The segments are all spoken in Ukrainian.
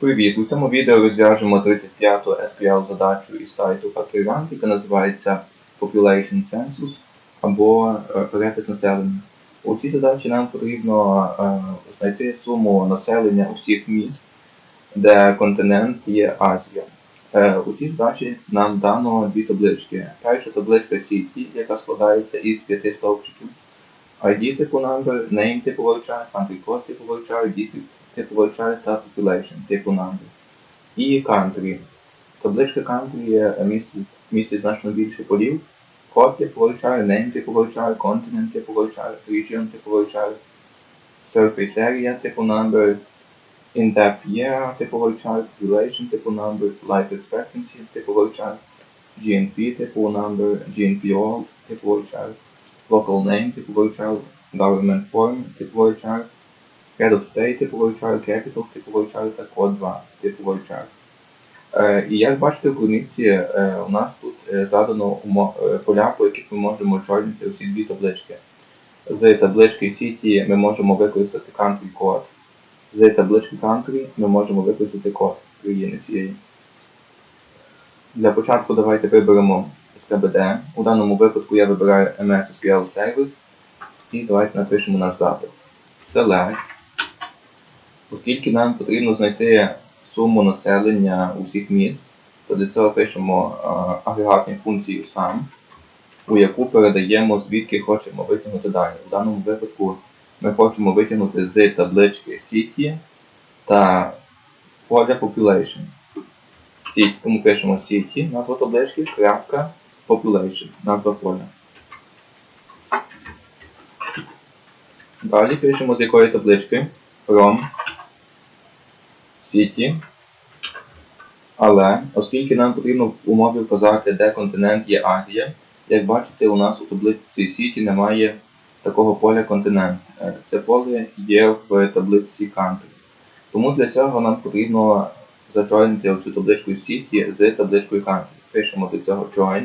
Привіт! У цьому відео розв'яжемо 35-ту SQL задачу із сайту Factorant, яка називається Population Census або е, перепис населення. У цій задачі нам потрібно е, знайти суму населення усіх міст, де континент є Азія. Е, У цій задачі нам дано дві таблички. Перша табличка City, яка складається із п'яти стовпчиків. ID типу number, name типу вивчає, country code типу вивчає, district типу вивчає та population типу number. І country. Табличка country е, містить, містить значно більше полів. Код типу вивчає, name типу вивчає, continent типу вивчає, region типу вивчає, surface area типу number, in-depth year типу вивчає, population типу number, life expectancy типу вивчає, GNP типу number, GNP old типу вивчає local name типу вивчаю, government form типу вивчаю, of state типу вивчаю, capital типу вивчаю та код 2 типу вивчаю. Е, і як бачите в кромітці, е, у нас тут е, задано е, поля, по яких ми можемо чорнити усі дві таблички. З таблички City ми можемо використати country код. З таблички country ми можемо використати код країни цієї. Для початку давайте виберемо SKBD. У даному випадку я вибираю MS SQL Server і давайте напишемо наш запит. Select. Оскільки нам потрібно знайти суму населення усіх міст, то для цього пишемо агрегатну функцію sum, у яку передаємо звідки хочемо витягнути дані. У даному випадку ми хочемо витягнути з таблички City та поля Population. City, тому пишемо City, назва таблички, крапка, Population, назва поля. Далі пишемо з якої таблички from City. Але, оскільки нам потрібно в умові вказати, де континент є Азія, як бачите, у нас у таблиці City немає такого поля континент. Е, Це поле є в таблиці Country. Тому для цього нам потрібно зачойнити цю табличку City з табличкою Country. Пишемо до цього join,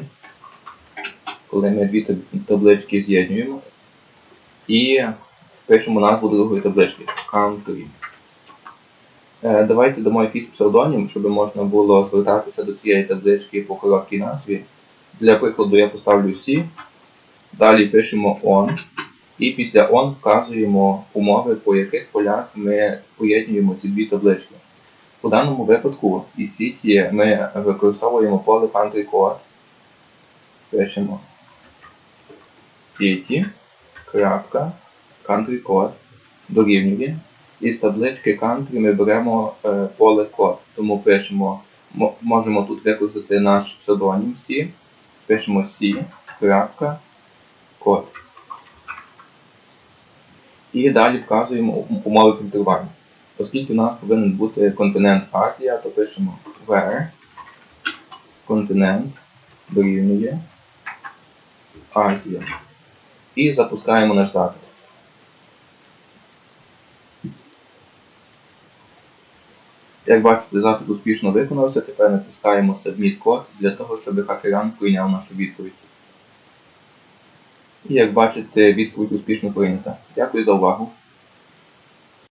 коли ми дві таблички з'єднуємо. І пишемо назву другої таблички Country. Е, Давайте дамо якийсь псевдонім, щоб можна було звертатися до цієї таблички по короткій назві. Для прикладу я поставлю C, далі пишемо on, і після on вказуємо умови, по яких полях ми поєднуємо ці дві таблички. У даному випадку із City ми використовуємо поле country code. Пишемо City, крапка, country code дорівнює. Із таблички country ми беремо е, поле код. Тому пишемо, можемо тут використати наш псевдонім C. Пишемо C, крапка, код. І далі вказуємо умови фільтрування. Оскільки у нас повинен бути континент Азія, то пишемо where континент дорівнює Азія. І запускаємо наш запит. Як бачите, запит успішно виконався, тепер натискаємо Submit код для того, щоб хакеран прийняв нашу відповідь. І як бачите, відповідь успішно прийнята. Дякую за увагу.